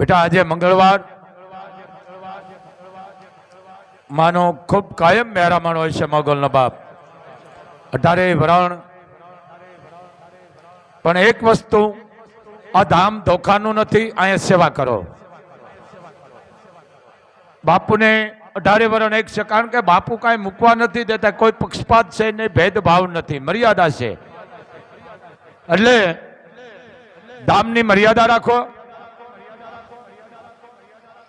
બેટા, આજે મંગળવાર. માનો ખૂબ કાયમ મહેરામણ હોય છે મોગલનો બાપ. અઢારે વરણ. પણ એક વસ્તુ, આ ધામ ધોખાનું નથી, અહીંયા સેવા કરો. બાપુને અઢારે વરણ એક છે, કારણ કે બાપુ કાંઈ મૂકવા નથી દેતા, કોઈ પક્ષપાત છે નહીં, ભેદભાવ નથી, મર્યાદા છે. એટલે ધામની મર્યાદા રાખો.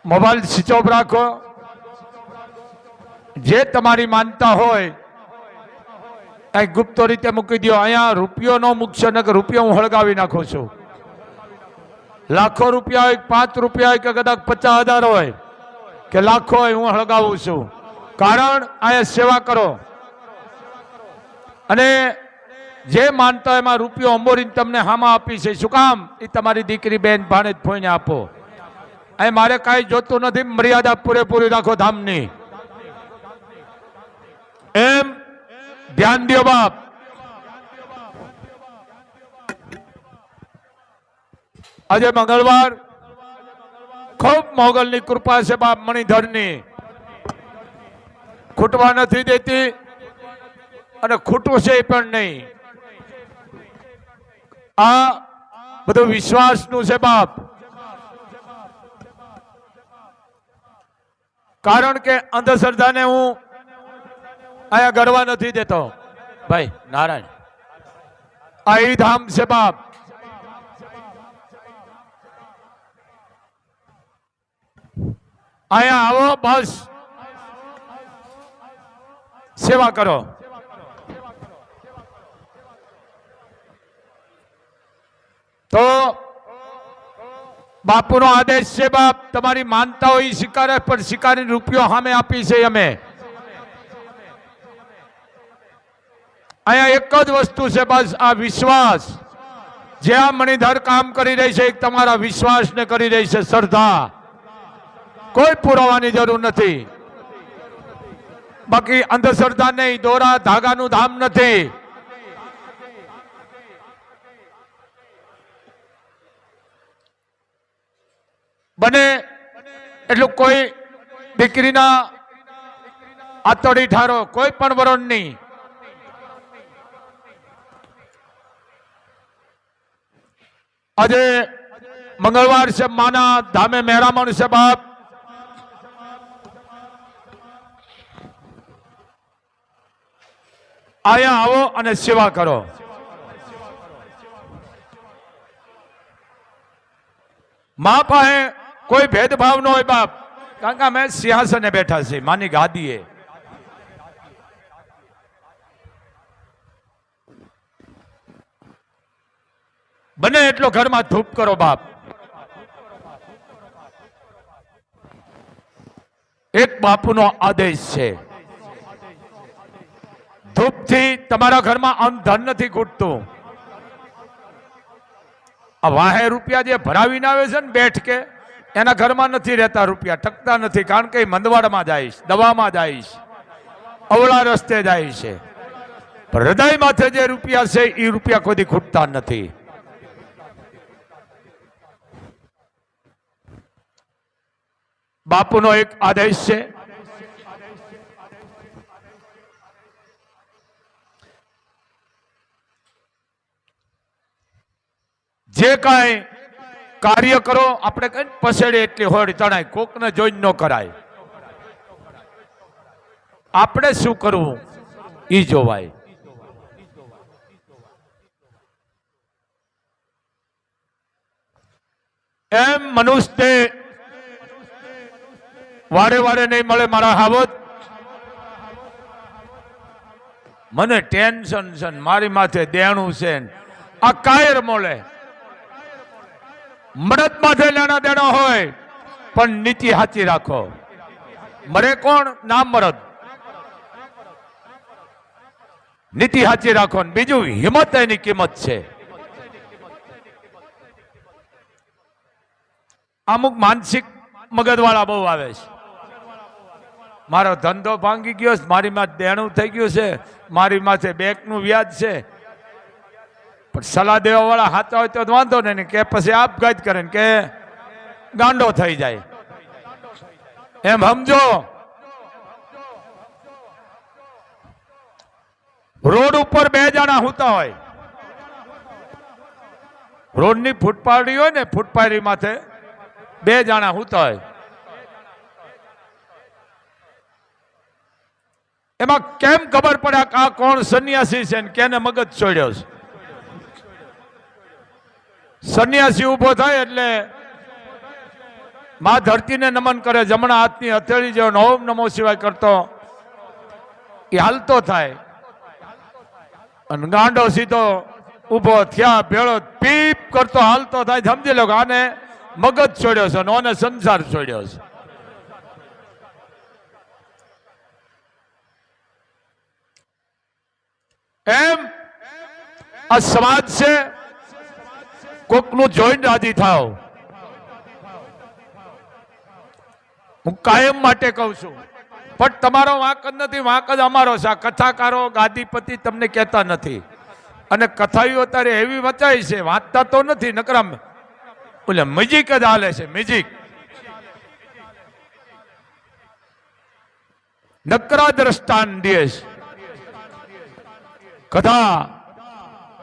મોબાઈલ સ્વિચ ઓફ રાખો. જે તમારી માનતા હોય અહીં ગુપ્ત રીતે મૂકી દો અહીંયા રૂપિયો ન મૂકશો ને રૂપિયો હું હળગાવી નાખું છું. લાખો રૂપિયા હોય પાંચ રૂપિયા હોય કે કદાચ પચાસ હજાર હોય, કે લાખો હોય હું હળગાવું છું. કારણ અહીંયા સેવા કરો. અને જે માનતા એમાં રૂપિયો અંબોરીને તમને હામાં આપી છે. શું કામ? એ તમારી દીકરી બેન ભાણે જ ફોઈને આપો. અહીં મારે કાંઈ જોતું નથી, મર્યાદા પૂરેપૂરી રાખો ધામની. એમ ધ્યાન દો બાપ. આજે મંગળવાર, ખૂબ મોગલની કૃપા છે બાપ મણિધરની. ખૂટવા નથી દેતી અને ખૂટવું છે એ પણ નહીં. આ બધું વિશ્વાસનું છે બાપ. કારણ કે અંધશ્રદ્ધાને હું અહીંયા ગળવા નથી દેતો. ભાઈ નારાયણ. આ ઈ ધામ છે બાપ. અહીંયા આવો બસ. સેવા કરો. તો બાપુનો આદેશ છે બાપ, તમારી માનતા હોય સ્વીકારે, પણ સ્વીકારી રૂપિયો સામે આપી છે અમે. અહીંયા એક જ વસ્તુ છે બસ, આ વિશ્વાસ. જે આ મણિધર કામ કરી રહી છે તમારા વિશ્વાસને કરી રહી છે, શ્રદ્ધા. કોઈ પુરાવાની જરૂર નથી. બાકી અંધશ્રદ્ધા નહીં, દોરા ધાગાનું ધામ નથી. બને એટલું કોઈ દીકરીના આતડી ઠારો, કોઈ પણ વરણ નહીં આજે મંગળવાર છે માના ધામે મહેરામણ છે બાપ. આયા આવો અને સેવા કરો. મા પાસે કોઈ ભેદભાવ ન હોય બાપ. કારણ કે અમે સિંહાસને બેઠા છે માની ગાદીએ. બને એટલો ઘરમાં ધૂપ કરો બાપ. એક બાપુનો આદેશ છે. ધૂપથી તમારા ઘરમાં અંધન ધન નથી ઘૂટતું. આ વાહે રૂપિયા જે ભરાવીને આવે છે ને બેઠ કે એના ઘરમાં નથી રહેતા રૂપિયા ટકતા નથી, કારણ કે મંદવાડમાં જાય દવામાં જાય અવળા રસ્તે જાય છે. હૃદય માથે જે રૂપિયા છે, એ રૂપિયા કોઈ ખૂટતા નથી. બાપુનો એક આદેશ છે. જે કાંઈ કાર્ય કરો, આપણે કઈ પસેડે એટલી હોડી તણાય, કોકને જોઈ ન કરાય. આપણે શું કરવું? એ જોવાય. એમ મનુષ્ય વારે વારે નહીં મળે મારા હાવત. મને ટેન્શન છે મારી માથે દેણું છે આ કાયર મોલે. મરદ માથે લેણા દેણા હોય, પણ નીતિ સાચી રાખો. મરે કોણ? નામ મરદ. નીતિ સાચી રાખો બીજું હિંમત એની કિંમત છે. અમુક માનસિક મગજવાળા બહુ આવે છે. મારો ધંધો ભાંગી ગયો છે, મારી માથે દેણું થઈ ગયું છે, મારી માથે બેંકનું વ્યાજ છે પણ સલાહ દેવા વાળા હાથા હોય તો વાંધો નહીં કે પછી આપઘાત કરે ને કે ગાંડો થઈ જાય. એમ સમજો? રોડ ઉપર બે જણા હુતા હોય. રોડની ફૂટપાડી હોય ને ફૂટપાડી માથે બે જણા હુતા હોય. એમાં કેમ ખબર પડે કે આ કોણ સન્યાસી છે ને કેને મગજ છોડ્યો છે? સંન્યાસી ઊભો થાય એટલે માં ધરતીને નમન કરે. જમણા હાથની હથેળી જેવો નોમ નમો શિવાય કરતો. એ હાલતો થાય. અને ગાંડો સીધો ઊભો થયા, ભેળો પીપ કરતો હાલતો થાય. સમજી લો આને મગજ છોડ્યો છે અને સંસાર છોડ્યો છે. એમ આ સમાજ છે કોકનું જોઈન્ટ રાજી થાવ હું કાયમ માટે કહું છું. પણ તમારો વાંક જ નથી, વાંક જ અમારો છે. કથાકારો, ગાદીપતિ તમને કહેતા નથી. અને કથાઈઓ અત્યારે એવી વચાય છે, વાંચતા તો નથી નકરામ બોલે મ્યુઝિક જ હાલે છે, મ્યુઝિક. નકરા દ્રષ્ટાન દેશ કથા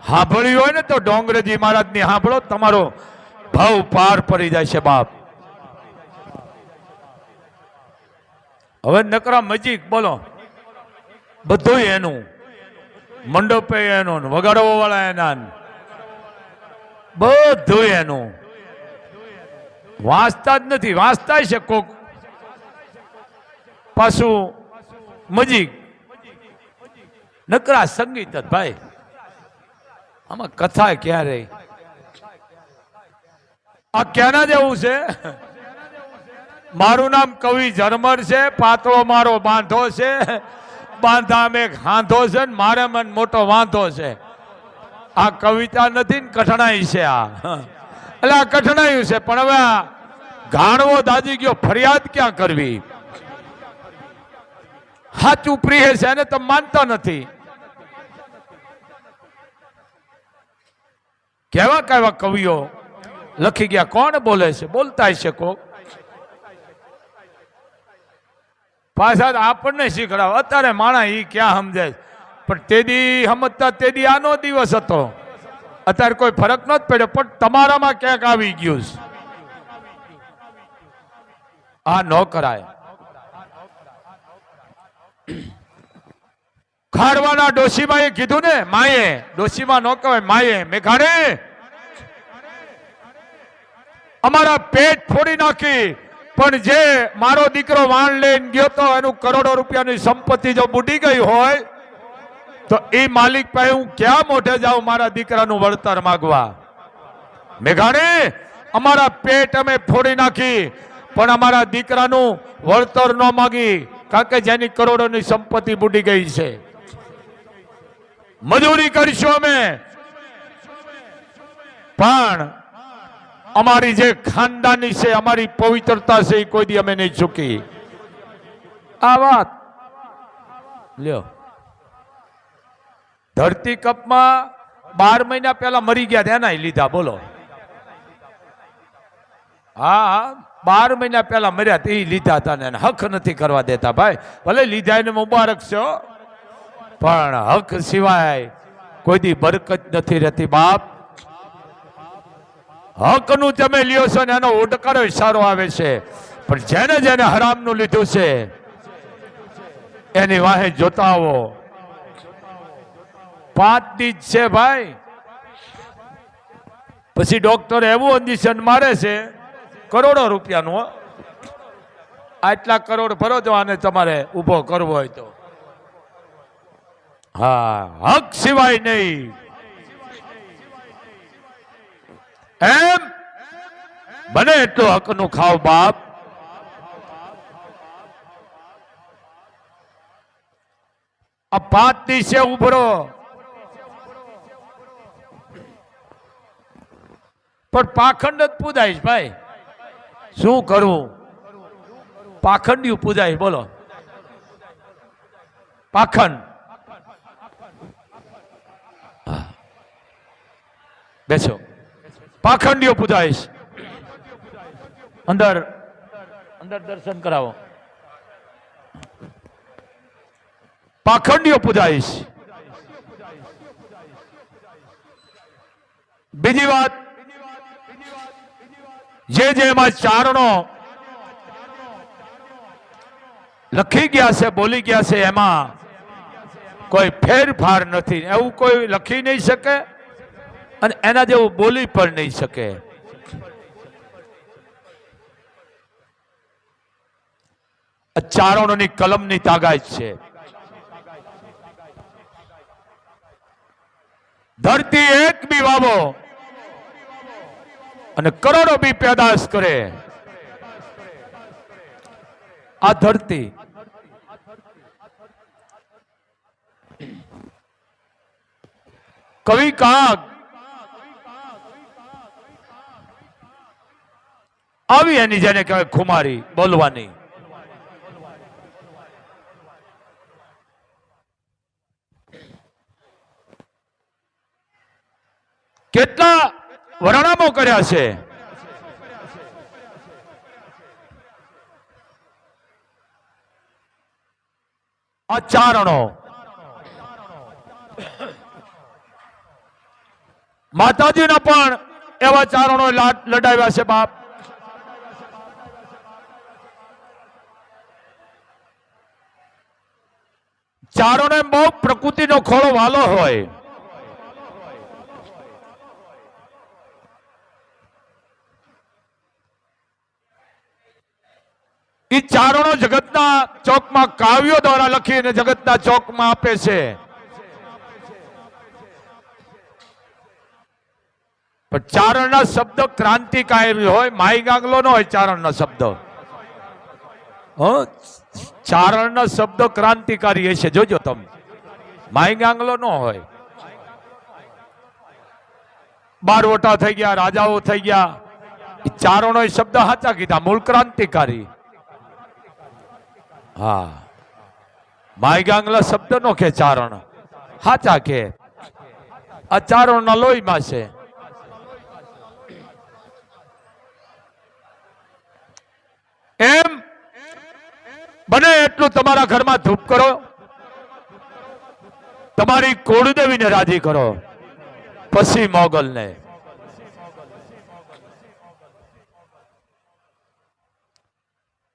સાંભળી હોય ને તો ડોંગરેજી મહારાજની સાંભળો તમારો ભાવ પાર પડી જાય છે બાપ. હવે નકરા મજીક બોલો. બધું એનું. મંડપે એનું વગાડવા વાળા એના. બધું એનું. વાંચતા જ નથી વાંચતા છે કોક. પાછું મજીક. નકરા સંગીત જ ભાઈ. આમાં કથા ક્યાં રહી આ ક્યાંના જેવું છે? મારું નામ કવિ ઝરમર છે, પાતળો મારો બાંધો છે બાંધા મેં હાંધો છે ને મારે મન મોટો વાંધો છે. આ કવિતા નથી ને કઠણાઈ છે આ. એટલે આ કઠણાયું છે, પણ હવે આ ગાણવો દાજી ગયો, ફરિયાદ ક્યાં કરવી? હાચું પ્રિય છે એને તમે માનતા નથી. કેવા કેવા કવિઓ લખી ગયા? કોણ બોલે છે? બોલતા છે કોક? પાછા આપણને શીખડાવ. અત્યારે માણા એ ક્યાં સમજે? છે? પણ તેદી સમજતા તેદી આનો દિવસ હતો. અત્યારે કોઈ ફરક ન પડ્યો, પણ તમારામાં ક્યાંક આવી ગયું છે. આ ન કરાય. ખાડવાના ડોશીમાએ કીધું ને, માએ, ડોશીમાં ન કહેવાય, માએ. મેઘાણે અમારા પેટ ફોડી નાખી, પણ જે મારો દીકરો વાણ લઈને ગયો તો એનું કરોડો રૂપિયાની સંપત્તિ જો બુડી ગઈ હોય, તો એ માલિક પાસે હું ક્યાં મોઢે જાઉં મારા દીકરાનું વળતર માગવા? મેઘાણે અમારા પેટ અમે ફોડી નાખી, પણ અમારા દીકરાનું વળતર ન માગી, કારણ કે જેની કરોડોની સંપત્તિ બુડી ગઈ છે. મજૂરી કરીશું અમે. પણ અમારી જે ખાનદાની છે, અમારી પવિત્રતા છે, એ કોઈ દી અમે નહીં ચૂકી. આ વાત. લ્યો. ધરતી કપમાં બાર મહિના પહેલા મરી ગયા હતા એના લીધા, બોલો. હા બાર મહિના પહેલા મર્યા તે લીધા હતા ને હક નથી કરવા દેતા, ભાઈ. ભલે લીધા, એને મુબારક છે. પણ હક સિવાય કોઈ દી બરકત નથી રહેતી, બાપ. હકનું તમે લ્યો છો ને એનો ઉડકારો સારો આવે છે. પણ જેને જેને હરામનું લીધું છે, એની વાહે જોતા આવો પાંચની જ છે ભાઈ. પછી ડોક્ટર એવું અંદિશન મારે છે, કરોડો રૂપિયાનું આટલા કરોડ ભરો આને તમારે ઊભો કરવો હોય તો. હા, હક સિવાય નહીં. એમ? બને એટલું હકનું ખાવ બાપ. આ પાંચ દિવસે ઉભરો. પણ પાખંડ જ પૂજાઈશ ભાઈ. શું કરવું પાખંડિયું પૂજાઈશ, બોલો. પાખંડ. બેસો. પાખંડીઓ પૂજાઈશ. અંદર અંદર દર્શન કરાવો. પાખંડીઓ પૂજાઈશ. બીજી વાત, જે જે એમાં ચારણો લખી ગયા છે, બોલી ગયા છે, એમાં કોઈ ફેરફાર નથી. એવું કોઈ લખી નહીં શકે? અને એના જેવું બોલી પણ નહીં શકે. આ ચારણોની કલમની તાગાત છે. ધરતી એક બી વાવો અને કરોડો બી પેદાશ કરે. આ ધરતી. કવિ કાગ આવી એની જેને કહેવાય ખુમારી, બોલવાની. કેટલા વરણામો કર્યા છે? આ ચારણો માતાજીના પણ એવા ચારણો લડાવ્યા છે બાપ. ચારણો બહુ પ્રકૃતિનો ખોળો વાલો હોય. એ ચારણો જગતના ચોકમાં કાવ્યો દ્વારા લખીને જગતના ચોકમાં આપે છે. પણ ચારણના શબ્દ ક્રાંતિકારી હોય માઈ ગાંગલો નો હોય ચારણના શબ્દ. ચારણનો શબ્દ ક્રાંતિકારી હશે જોજો તમે. માઈ ગાંગલો નો હોય. બારવટા થઈ ગયા, રાજાઓ થઈ ગયા. ચારણો શબ્દ સાચા કીધા. મૂળ ક્રાંતિકારી. હા. માય ગાંગલા શબ્દ નો કે ચારણ. હાચા કે આ ચારણ ના લોહીમાં છે. એમ બને એટલું તમારા ઘરમાં ધૂપ કરો. તમારી કોળદેવીને રાજી કરો. પછી મોગલને.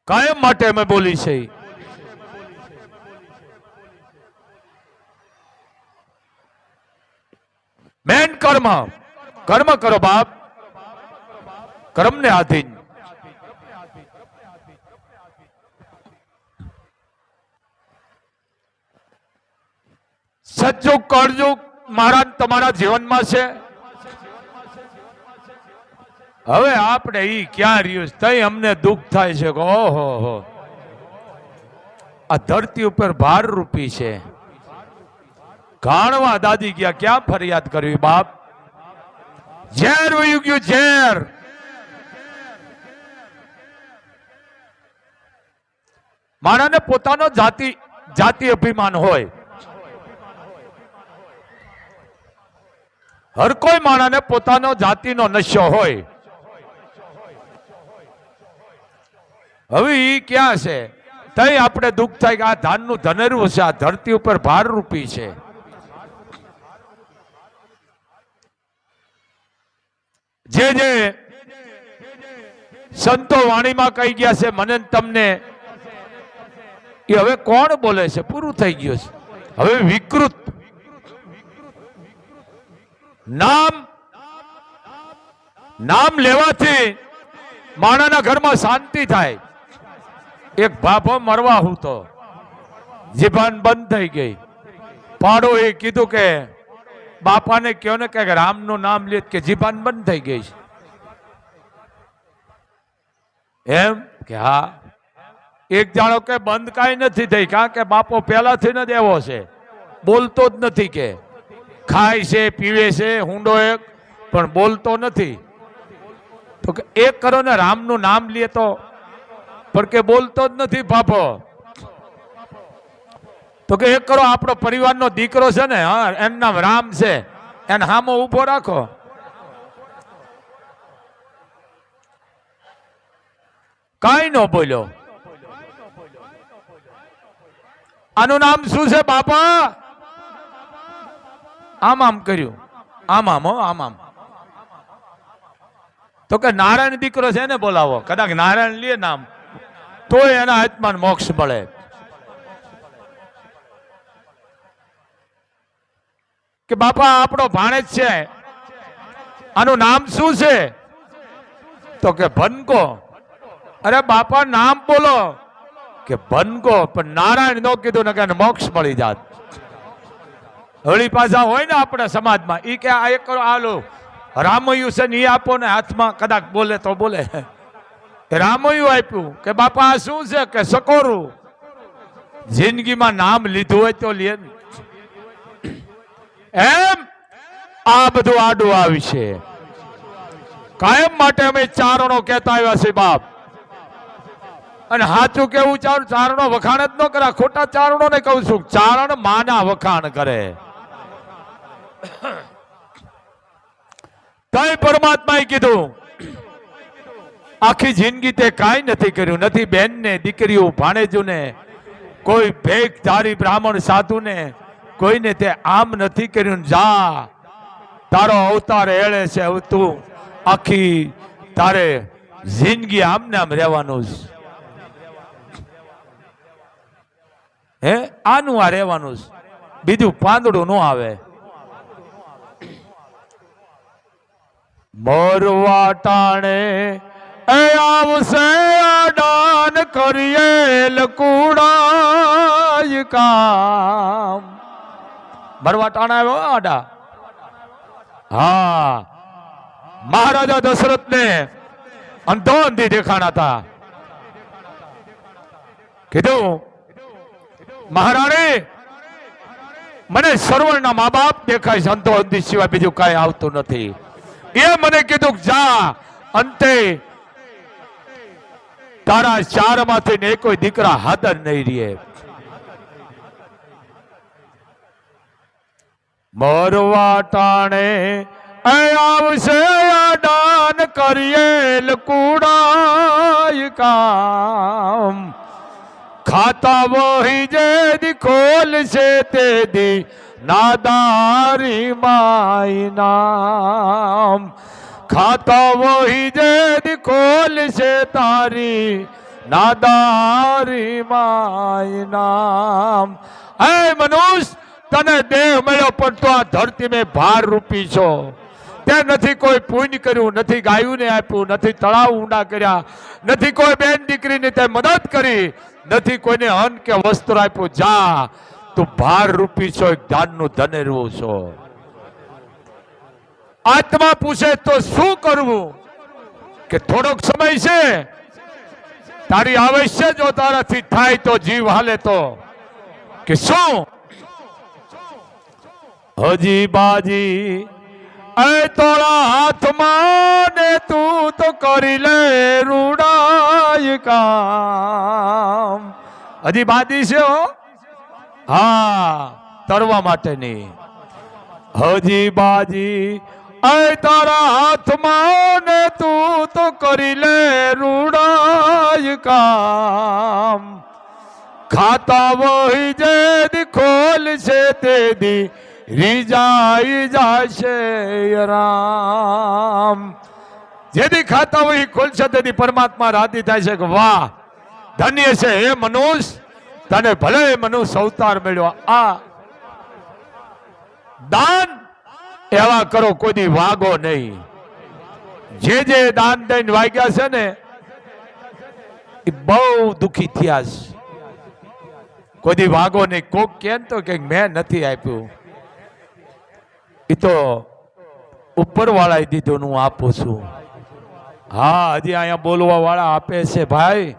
કાયમ માટે અમે બોલી છે. મેન કર્મ. કર્મ કરો બાપ. કર્મને આધીન. સજ્જુગ કરજુગ મારા તમારા જીવનમાં છે. હવે આપણે ઈ ક્યાં રહ્યું? તઈ અમને દુઃખ થાય છે ઓહો હો. આ ધરતી ઉપર ભાર રૂપી છે. ઘાણવા દાદી ગયા, ક્યાં ફરિયાદ કરવી બાપ? ઝેર વયું ગયું, ઝેર. માણાને પોતાનો જાતિ જાતિ અભિમાન હોય. હર કોઈ માણસને પોતાનો જાતિનો નશો હોય. હવે ઈ ક્યાં છે? તઈ આપણે દુઃખ થાય કે આ ધાનનું ધનેરું છે, આ ધરતી ઉપર ભાર રૂપી છે. જે જે સંતો વાણીમાં કહી ગયા છે, મને તમને. એ હવે કોણ બોલે છે? પૂરું થઈ ગયું છે. હવે વિકૃત નામ નામ લેવાથી માણાના ઘરમાં શાંતિ થાય. એક ભાભો મરવા હું તો જીભાન બંધ થઈ ગઈ. પાડો એ કીધું કે, બાપાને કયો ને કે રામનું નામ લે કે જીભાન બંધ થઈ ગઈ છે. એમ કે હા. એક જાણો કે બંધ કાંઈ નથી થઈ. કારણ કે બાપો પહેલાથી જ એવો છે. બોલતો જ નથી કે. ખાય છે, પીવે છે, હુંડો એક, પણ બોલતો નથી. તો કે એક કરો ને રામનું નામ લે તો, પણ કે બોલતો જ નથી બાપો તો કે એક કરો, આપણો પરિવારનો દીકરો છે ને, હા, એનું નામ રામ છે, એને હામો ઊભો રાખો. કાંઈ ન બોલ્યો. આનું નામ શું છે, બાપા? આમ આમ કર્યું. આમ આમ, હો, આમ આમ. તો કે નારાયણ દીકરો છે ને બોલાવો. કદાચ નારાયણ લે નામ. તોય એના આત્માને મોક્ષ મળે. કે બાપા, આપણો ભાણેજ છે. આનું નામ શું છે? તો કે ભનકો. અરે બાપા, નામ બોલો. કે ભનકો, પણ નારાયણ નો કીધું ને કે મોક્ષ મળી જાત. હળી પાછા હોય ને આપણા સમાજમાં એ કે આ એક કરો રામયું છે ને એ આપો ને હાથમાં કદાચ બોલે તો બોલે. રામયુ આપ્યું કે બાપા, આ શું છે? કે સકોરું. જિંદગીમાં નામ લીધું હોય તો લે એમ આ બધું આડું આવશે કાયમ માટે અમે ચારણો કહેતા આવ્યા છે બાપ. અને સાચું કેવું ચાર ચારણો વખાણ જ ન કરે, ખોટા ચારણો ને કહું છું. ચારણ માના વખાણ કરે. તઈ પરમાત્માએ કીધું, આખી જિંદગી તે કાંઈ નથી કર્યું, નથી બેનને, દીકરીઓ, ભાણેજોને, કોઈ ભેગ ધારી બ્રાહ્મણ સાધુને, કોઈને તે આમ નથી કર્યું, જા, તારો અવતાર એળે છે તું આખી તારે જિંદગી આમ ને આમ રહેવાનું જ. હે? આનું આ રહેવાનું જ. બીજું પાંદડું ન આવે. મોરવા એ આવશે આડાન કરીએ લકુડાય કામ. મરવા ટાણે આવ્યો આડા? હા. મહારાજા દશરથ ને અંધો અંધી દેખાણા હતા. કીધું, મહારાણી, મને સરવણના મા બાપ દેખાય છે અંધો અંધી સિવાય બીજું કાંઈ આવતું નથી. એ મને કીધું જા, અંતે તારા ચારમાંથી ને કોઈ દીકરા હાદર નહીં રહે મોરવા ટાણે આવશે દાન કરીએ કુડાય કામ. ખાતા વહી જે દી ખોલશે તે દી નાદારી માય નામ. ખાતા વહી જે ખોલશે તારી. નાદારી માય નામ. હે મનુષ્ય, તને દેહ મળ્યો, પણ તો આ ધરતી મેં ભાર રૂપી છો. તે નથી કોઈ પુણ્ય કર્યું, નથી ગાયુંને આપ્યું, નથી તળાવ ઊંડા કર્યા, નથી કોઈ બેન દીકરીને તે મદદ કરી, નથી કોઈને અન્ન કે વસ્ત્ર આપ્યું. જા તું ભાર રૂપી છો, એક દાનનું ધનેરવું છો. આત્મા પૂછે તો શું કરવું? કે થોડોક સમય છે? તારી આવશ્ય જો તારાથી થાય તો, જીવ હાલે તો. કે શું? હજી બાજી, એ તોળા હાથમાં ને તું તો કરી લે રૂડાય કામ. હજી બાજી છે હો. હા, તરવા માટેની. હજી બાજી એ તારા હાથમાં તું તો કરી લે રૂડાય કામ. ખાતા વહી જે દી ખોલ છે તે દી, રીજાઈ જાશે રામ. જેથી ખાતા વહી ખોલશે તેથી પરમાત્મા રાધી થાય છે કે વાહ, ધન્ય છે હે મનુષ્ય. તને ભલે મનુષ્ય અવતાર મળ્યો, આ દાન એવા કરો કોઈ વાગો નહીં. જે જે દાન દઈને વાગ્યા છે ને, એ બહુ દુખી થયા છે. કોઈ વાગો નહીં. કોક કેમ તો કે મેં નથી આપ્યું. એ તો ઉપર વાળા દીધું, હું આપું છું. હા, હજી અહીંયા બોલવા વાળા આપે છે, ભાઈ.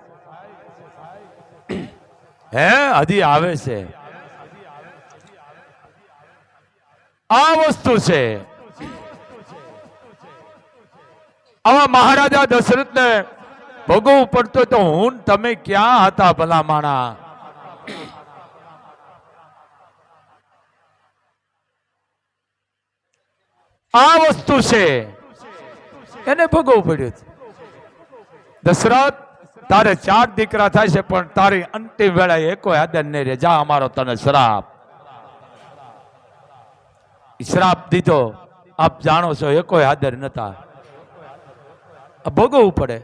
હે? હજી આવે છે. આ વસ્તુ છે. આવા મહારાજા દશરથ ને ભોગવવું પડતું તો હું તમે ક્યાં હતા ભલા માણા? આ વસ્તુ છે. એને ભોગવવું પડ્યું. દશરથ તારે ચાર દીકરા થાય છે, પણ તારી અંતિમ વેળાએ એકો આદર નહીં રે જા, અમારો તને શ્રાપ. શ્રાપ દીધો. આપ જાણો છો એકો હાદર નતા ભોગવવું પડે.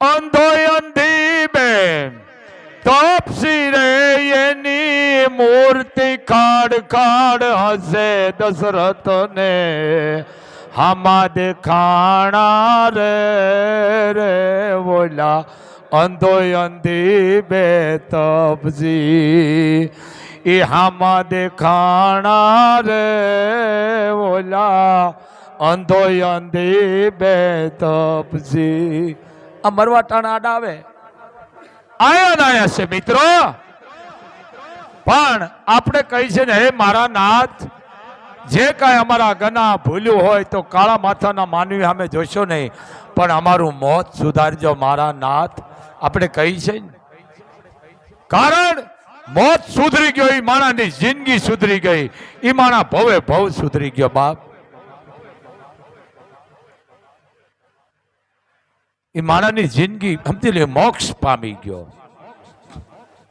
અંધો અંધી બેન. તપસી રે એની મૂર્તિ ખાડ ખાડ હસે દશરથ ને હામાં દેખાણા રે રે બોલા અંધો અંધી બે તપસી. એ હામાં દેખાણા રે બોલા અંધો અંધી બે તપસી. આ મરવા ટાણા આડાવે આયા છે મિત્રો. પણ આપણે કહી છે ને, હે મારા નાથ, જે કાંઈ અમારા ગના ભૂલ્યું હોય તો કાળા માથાના માનવી અમે જોશો નહીં, પણ અમારું મોત સુધારજો મારા નાથ. આપણે કહી છે કારણ મોત સુધરી ગયો એ માણાની જિંદગી સુધરી ગઈ એ માણા ભવે ભવ સુધરી ગયો બાપ. એ માણસની જિંદગી સમજી લે મોક્ષ પામી ગયો.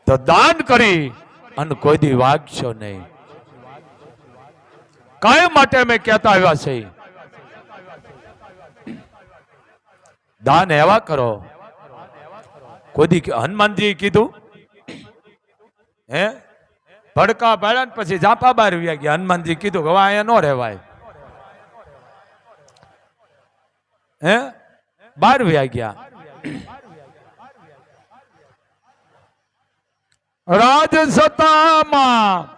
તો દાન કરી અને કોઈ દી વાગશો નહીં. કઈ માટે અમે કહેતા આવ્યા છે? દાન એવા કરો. કોઈ દી હનુમાનજી કીધું? હે? ભડકા પાડ્યા ને પછી જાપા બાર વ્યા ગયા. હનુમાનજી કીધું કે અહીંયા ન રહેવાય. હે? બાર વ્યા ગયા રાજસતામાં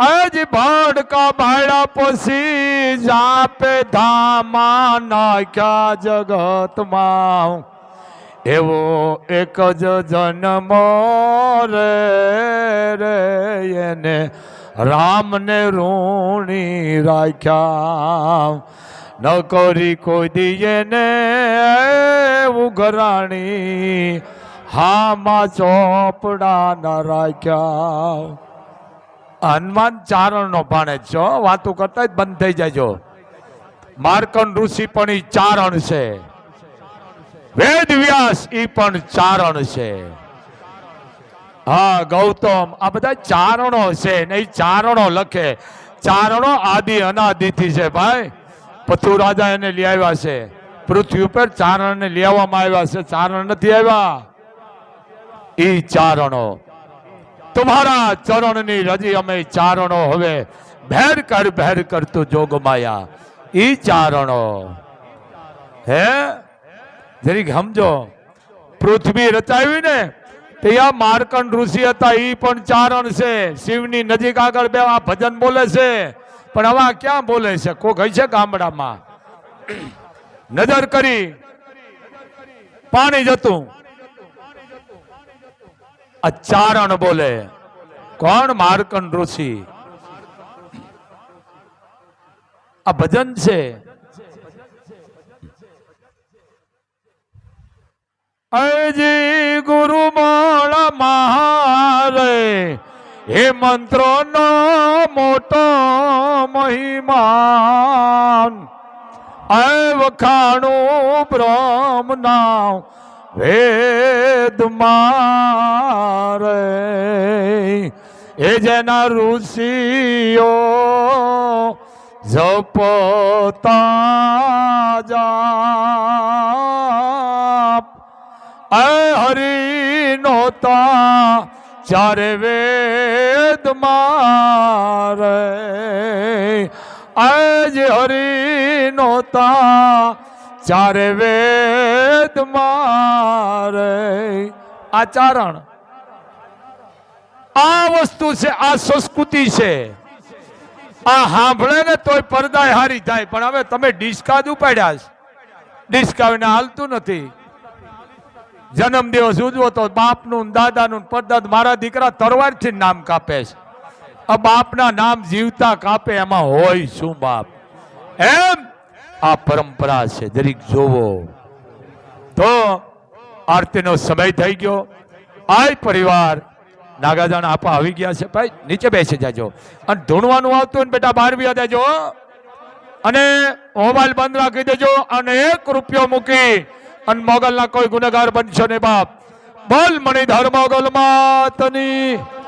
અજ ભડકા ભાડા પછી જાપે ધામા નાખ્યા જગતમાં એવો એક જ જન્મ રે રે એને રામને ઋણી રાખ્યા ન કરી કોઈ દીએ ને ઉઘરાણી હામાં ચોપડા ન રાખ્યા. હનુમાન ચારણ નો ભાણે છો વાતો કરતા જ બંધ થઈ જાયજો માર્કન ઋષિ પણ ઈ ચારણ છે. વેદ વ્યાસ ઈ પણ ચારણ છે. હા, ગૌતમ, આ બધા ચારણો છે ને ચારણો લખે. ચારણો આદિ અનાદિથી છે ભાઈ. પથુ રાજા એને લઈ આવ્યા છે. પૃથ્વી ઉપર ચારણને લઈ આવવામાં આવ્યા છે. ચારણ નથી આવ્યા. એ ચારણો. તમારા ચરણની રજી અમે ચારણો હવે ભેર કર, ભેર કરતું જોગ માયા. ઈ ચારણો. હે? જરીક સમજો. પૃથ્વી રચાવી ને ત્યાં માર્કંડ ઋષિ હતા એ પણ ચારણ છે. શિવની નજીક આગળ બે આ ભજન બોલે છે. પણ હવે ક્યાં બોલે છે? કોક હઈ છે ગામડામાં? નજર કરી. પાણી જતું. આ ચારણ બોલે. કોણ માર્કન ઋષિ? આ ભજન છે. અજી હે મંત્રો નો મોટો મહિમાન. વખાણું બ્રહ્મ નામ વેદ મારે. એ જેના ઋષિઓ જપતા જાપ. હરી નોતા ચારે વેદ મારે આજ હરી નોતા ચારે વેદ મારે આચરણ આ વસ્તુ છે, આ સંસ્કૃતિ છે. આ સાંભળે ને તોય પડદાય હારી થાય પણ હવે તમે ડિસ્કા ઉપાડ્યા ડિસ્કા વિના હાલતું નથી. જન્મ દિવસ ઉજવો તો બાપનું, દાદાનું, પરદાદ, મારા દીકરા તરવારથી નામ કાપે છે. આ બાપના નામ જીવતા કાપે, એમાં હોય શું બાપ? એમ આ પરંપરા છે દરેક જોવો. તો આરતીનો સમય થઈ ગયો. આય પરિવાર નાગાજાણ આપા આવી ગયા છે. ભાઈ, નીચે બેસી જાજો. અને ધૂણવાનું આવતું ને બેટા, બહાર બી દેજો અને મોબાઈલ બંધ રાખી દેજો અને એક રૂપિયો મૂકી અને મોગલના કોઈ ગુનેગાર બનશો નહીં બાપ. બોલ મણિધર મોગલ માતની.